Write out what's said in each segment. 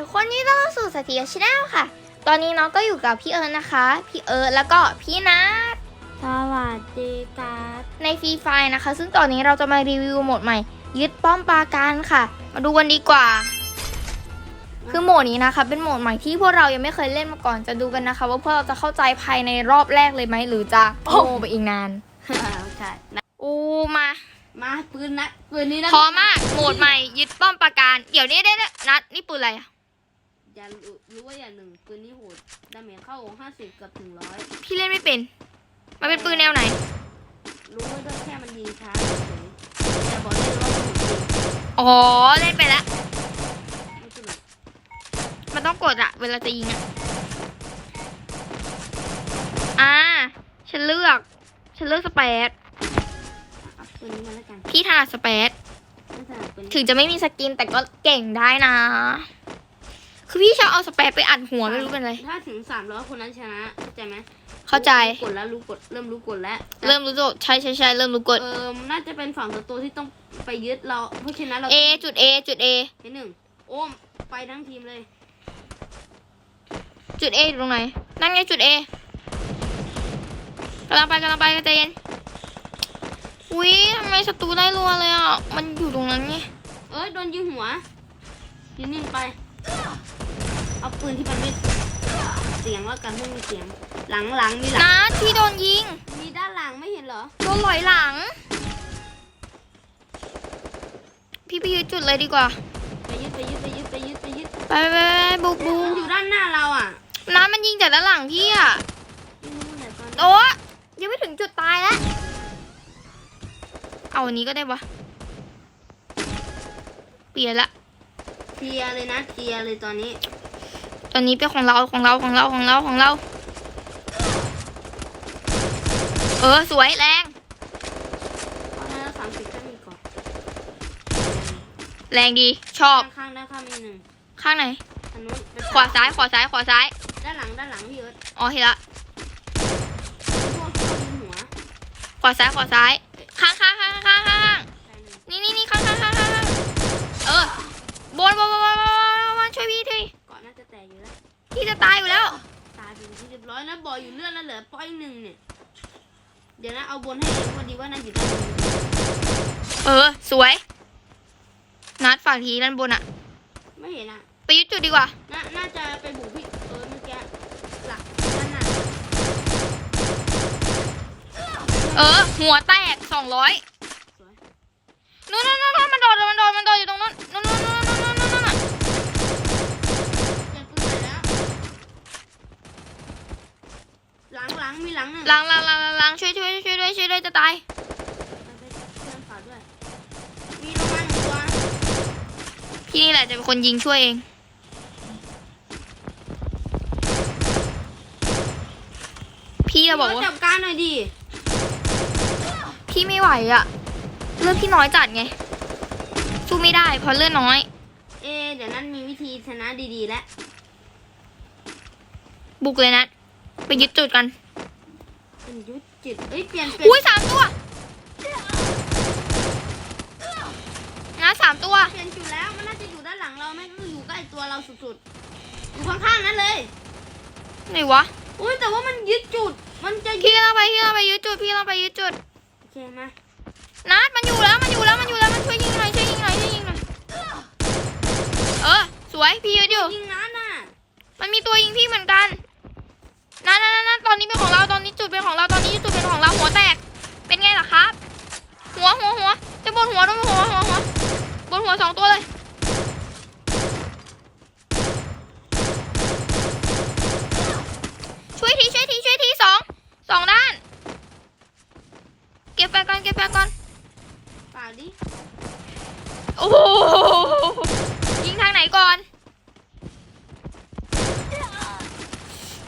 ทุกคนนี่ต้องสู่สตีชแนลค่ะ ตอนนี้น้องก็อยู่กับพี่เอิร์ธนะคะ พี่เอิร์ธแล้วก็พี่นัทสวัสดีครับในฟรีไฟนะคะ ซึ่งตอนนี้เราจะมารีวิวโหมดใหม่ ยึดป้อมปราการค่ะ มาดูกันดีกว่า คือโหมดนี้นะคะ เป็นโหมดใหม่ที่พวกเรายังไม่เคยเล่นมาก่อนจะดูกันนะคะ ว่าพวกเราจะเข้าใจภายในรอบแรกเลยไหมหรือจะโง่ไปอีกนานใช่นะอู้มามาปืนนะปืนนี้นะพร้อมมากโหมดใหม่ยึดป้อมปราการ เดี๋ยวนี้ได้นัดนี่ปืนอะไรอะ อย่ารู้รู้ว่าอย่างหนึ่งปืนนี้โหดดาเมจเข้าห้าสิบกับถึงร้อยพี่เล่นไม่เป็น มันเป็นปืนแนวไหน รู้ว่าด้วยแค่มันยิงช้าเฉยๆแต่บอกได้เลยว่ามันโหดจริงอ๋อเล่นไปแล้ว ไม่สนุกมันต้องกดอะเวลาจะยิงอะอ่าฉันเลือก ฉันเลือกสเปซเอาปืนนี้มาแล้วกันพี่ถนัดสเปซไม่ถนัดปืนถึงจะไม่มีสกินแต่ก็เก่งได้นะ คือพี่ชอบเอาสเปซไปอัดหัวไม่รู้เป็นไร ถ้าถึงสามร้อยคนนั้นชนะเข้าใจไหมเข้าใจรู้กดแล้วรู้กดเริ่มรู้กดแล้ว เริ่มรู้ตัวใช่ใช่ใช่เริ่มรู้กด เออน่าจะเป็นฝั่งศัตรูที่ต้องไปยึดเรา เพราะฉะนั้นเรา A จุด A จุด A ที่หนึ่งโอ้มไปทั้งทีมเลย จุด A อยู่ตรงไหน นั่นไงจุด A กำลังไปกำลังไปกระเจนอุ้ยทำไมศัตรูได้รัวเลยอะ มันอยู่ตรงนั้นไง เอ้ยโดนยิงหัวยืนนิ่งไป เอาปืนที่มันไม่เสียงว่ากันไม่มีเสียง หลังหลังมีหลังนะที่โดนยิง มีด้านหลังไม่เห็นเหรอ โดนหลอยหลัง พี่ไปยึดจุดเลยดีกว่า ไปยึดไปยึดไปยึดไปยึดไปยึดไปไปไปไปบุกบุมันกอยู่ด้านหน้าเราอะน้ำมันยิงจากด้านหลังพี่อะไม่รู้แต่ตอนนี้โอ้ยังไม่ถึงจุดตายแล้วเอาอันนี้ก็ได้ปะเปลี่ยนละเคลียร์เลยนะเคลียร์เลยตอนนี้ ตอนนี้เป็นของเราของเราของเราของเราของเรา เออสวยแรงเพราะนั้นสามสิบก็มีก่อนแรงดีชอบ ข้างๆด้านข้างมีหนึ่งข้างไหนอันนู้นเป็นขวาซ้ายขวาซ้ายขวาซ้าย ด้านหลังด้านหลังพี่เอิร์ธอ๋อเห็นละพวกเขายิงหัวขวาซ้ายขวาซ้ายข้างข้างข้างข้างข้างข้างใช่หนึ่งนี่นี่นี่ข้างข้างข้างข้างข้างเออบนบนบนบนบนบนช่วยพี่ที พี่จะตายอยู่แล้ว ตายเป็นที่เรียบร้อยนะบอกอยู่เลื่อนแล้วเหลือป้อยหนึ่งเนี่ย เดี๋ยวนะเอาบนให้เองพอดีว่าน่าอยู่ด้านบนเออ สวย นัดฝั่งทีด้านบนอะไม่เห็นอะไปยึดจุดดีกว่า น่าน่าจะไปบุกพี่เออเมื่อกี้หลักด้านหน้าเออ หัวแตกสองร้อยสวย ตายไปไปเพื่อนฝากด้วยมีลงมาหนึ่งตัวพี่นี่แหละจะเป็นคนยิงช่วยเอง พี่จะบอกว่าจับการหน่อยดิ พี่ไม่ไหวอะเลือดพี่น้อยจัดไง สู้ไม่ได้เพราะเลือดน้อย เอะเดี๋ยวนั้นมีวิธีชนะดีๆแล้วบุกเลยนะ ไปยึดจุดกันเป็นยุท ธจิตเอ้ยเปลี่ยนเปลี่ยนอุ้ยสามตัวนะสามตัวเปลี่ยนจุดแล้วมันน่าจะอยู่ด้านหลังเราไม่ก็อยู่ใกล้ตัวเราสุดๆอยู่ข้างๆนั้นเลยไหนวะอุ้ยแต่ว่ามันยึดจุด มันจะยึพี่ดเราไปพี่เราไปยึดจุดพี่เราไปยึดจุดโอเคมานัดมันอยู่แล้วมันอยู่แล้วมันอยู่แล้วมันช่วยยิงหน่อยช่วยยิงหน่อยช่วยยิงหน่อยเออสวยพี่ยึดอยู่ยิงนั้นน่ะมันมีตัวยิงพี่เหมือนกันนั่นนั่นนั่นตอนนี้เป็นของเราตอนนี้ สองตัวเลย ช่วยทีช่วยทีช่วยทีสองสองด้าน เก็บไปก่อนเก็บไปก่อนเปล่าดิโอ้โหยิงทางไหนก่อน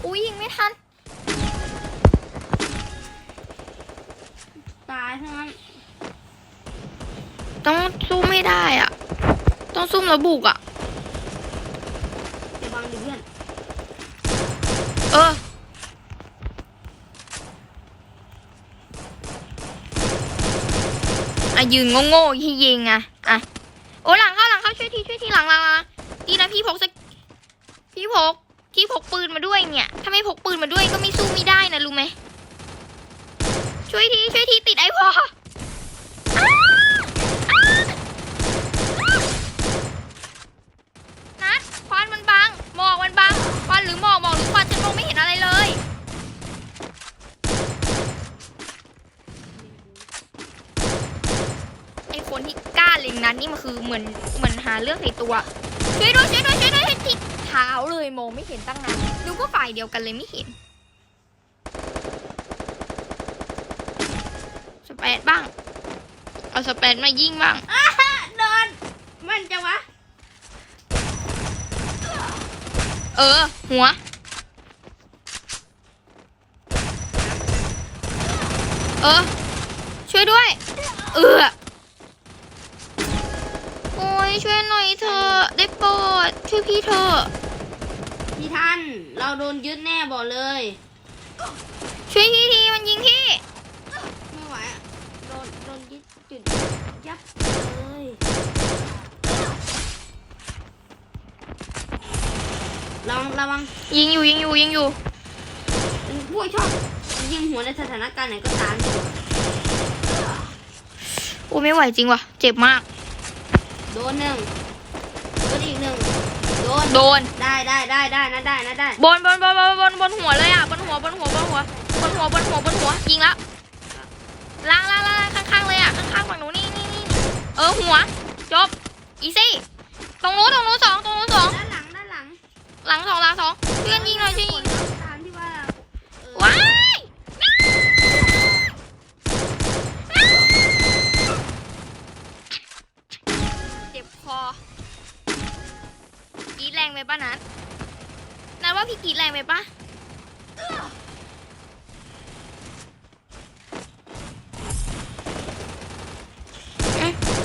อุ้ยยิงไม่ทันตายทั้งนั้นต้องสู้ไม่ได้อะ ต้องซุ่มแล้วบุกอะจะบังดิเพื่อนเออ อะยืนโง่ๆที่ยิงอะ อะ โอ้หลังเข้าหลังเข้าช่วยทีช่วยทีหลังหลังหลังดีนะพี่พกสกพี่พกพี่พกปืนมาด้วยเนี่ย ถ้าไม่พกปืนมาด้วยก็ไม่สู้ไม่ได้นะรู้ไหม ช่วยทีช่วยทีติดไอ้พออ้าอ้านัดควันมันบัง หมอกมันบังควันหรือหมอกหมอกหรือควันฉันมองไม่เห็นอะไรเลย ไอคนที่กล้าเล็งนั้นนี่มันคือเหมือนเหมือนหาเรื่องใส่ตัว ช่วยด้วยช่วยด้วยช่วยด้วยติดเท้าเลยมองไม่เห็นตั้งนานดูก็ฝ่ายเดียวกันเลยไม่เห็นสเปดบ้าง เอาสเปดมายิงบ้างอะโดนมันจะวะ เออ หัว เออ ช่วยด้วย เออ โอ้ยช่วยหน่อยเถอะได้โปรดช่วยพี่เถอะพี่ท่าน เราโดนยึดแน่บอกเลย ช่วยพี่ทีมันยิงพี่ ไม่ไหวอะโดน โดนยึดจุดยับเลย ระวังระวังยิงอยู่ยิงอยู่ยิงอยู่พวกชอบยิงหัวในสถานการณ์ไหนก็ตามดีกว่าโอ้ไม่ไหวจริงว่ะ เจ็บมาก โดนหนึ่งโดนอีกหนึ่งโดนโดนได้ได้ได้ได้นะได้นะได้บนบนบนบนบนบนหัวเลยอะบนหัวบนหัวบนหัวบนหัวบนหัวบนหัวยิงแล้วล่างล่างล่างข้างข้างๆเลยอะข้างข้างๆฝั่งหนูนี่นี่นี่เออหัวจบอีซี่ตรงนู้นตรงนู้นสองตรงนู้นสองด้านหลังด้านหลัง หลังสองหลังสองเพื่อนยิงหน่อยช่วยยิงตามที่ว่าเออว้ายเจ็บคอกรีดแรงไปป่ะนัดนัดว่าพี่กรีดแรงไปป่ะ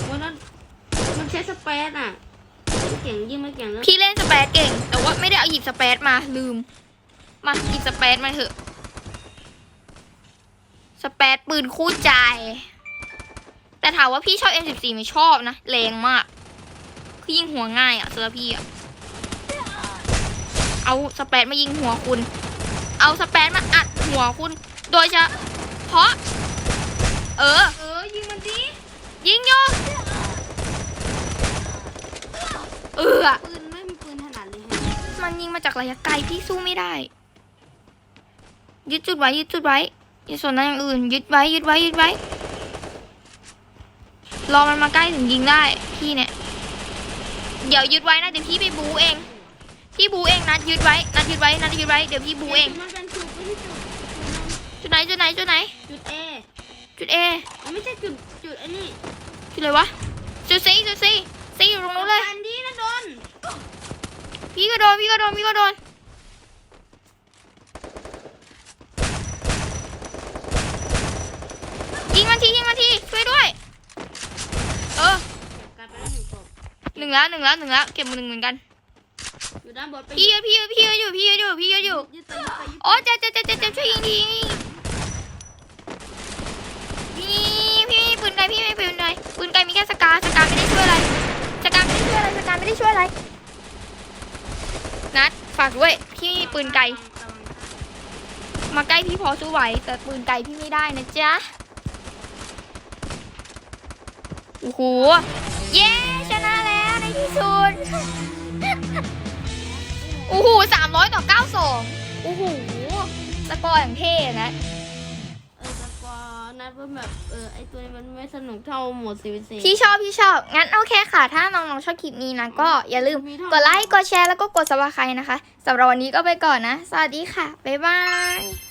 วันนั้นมันใช้สเปซอะไม่เก่งยิ่งไม่เก่งแล้วพี่เล่นสเปซเก่งแต่ ว่าไม่ได้เอาหยิบสเปซมาลืม มาหยิบสเปซมาเถอะ สเปซปืนคู่ใจ แต่ถามว่าพี่ชอบ M14 ไม่ชอบนะแรงมาก คือยิงหัวง่ายอะสำหรับพี่อะ เอาสเปซมายิงหัวคุณ เอาสเปซมาอัดหัวคุณ โดยเฉพาะ เออ เออ ยิงมันดิยิงโยเออ มันยิงมาจากระยะไกลพี่สู้ไม่ได้ ยึดจุดไว้ยึดจุดไว้อย่าสนอะไรอย่างอื่น ยึดไว้ยึดไว้ยึดไว้ รอมันมาใกล้ถึงยิงได้พี่เนี่ย เดี๋ยวยึดไว้นะเดี๋ยวพี่ไปบูเอง พี่บูเองนัดยึดไว้นัดยึดไว้นัดยึดไว้เดี๋ยวพี่บูเองมันเป็นจุดไม่ใช่จุดจุดไหนจุดไหนจุดไหน จุดเอจุดเอมันไม่ใช่จุดจุดไอ้นี่จุดเลยวะจุดซีจุดซีซีอยู่ตรงนู้นเลยอันนี้นะโดน พี่ก็โดน พี่ก็โดน พี่ก็โดน ยิงมันทียิงมันทีช่วยด้วย เออกลายเป็นหนึ่งศพหนึ่งแล้วหนึ่งแล้วหนึ่งแล้วเก็บมาหนึ่งเหมือนกัน อยู่ด้านบนไปพี่เยอะพี่เยอะพี่เยอะอยู่พี่เยอะอยู่พี่เยอะอยู่ ยึดไปยึดไปยึดไปโอ้เจ็บเจ็บเจ็บเจ็บเจ็บช่วยยิงทียิงทีพี่พี่ปืนไกลพี่ไม่ปืนไกลปืนไกลมีแค่สกาสกาไม่ได้ช่วยอะไรสกาไม่ได้ช่วยอะไรสกาไม่ได้ช่วยอะไร นัดฝากด้วยพี่ปืนไกล มาใกล้พี่พอสู้ไหว แต่ปืนไกลพี่ไม่ได้นะจ๊ะโอ้โหเย้ชนะแล้วในที่สุดโอ้โหสามร้อยต่อเก้าสองโอ้โหสกอร์อย่างเท่นะ นัดว่าแบบเออไอตัวนี้มันไม่สนุกเท่าโหมดซีวีซีพี่ชอบพี่ชอบ งั้นโอเคค่ะ ถ้าน้องๆชอบคลิปนี้นะ ก็อย่าลืมกดไลค์ กดแชร์แล้วก็กด subscribe นะคะสำหรับวันนี้ก็ไปก่อนนะ สวัสดีค่ะ บ๊ายบาย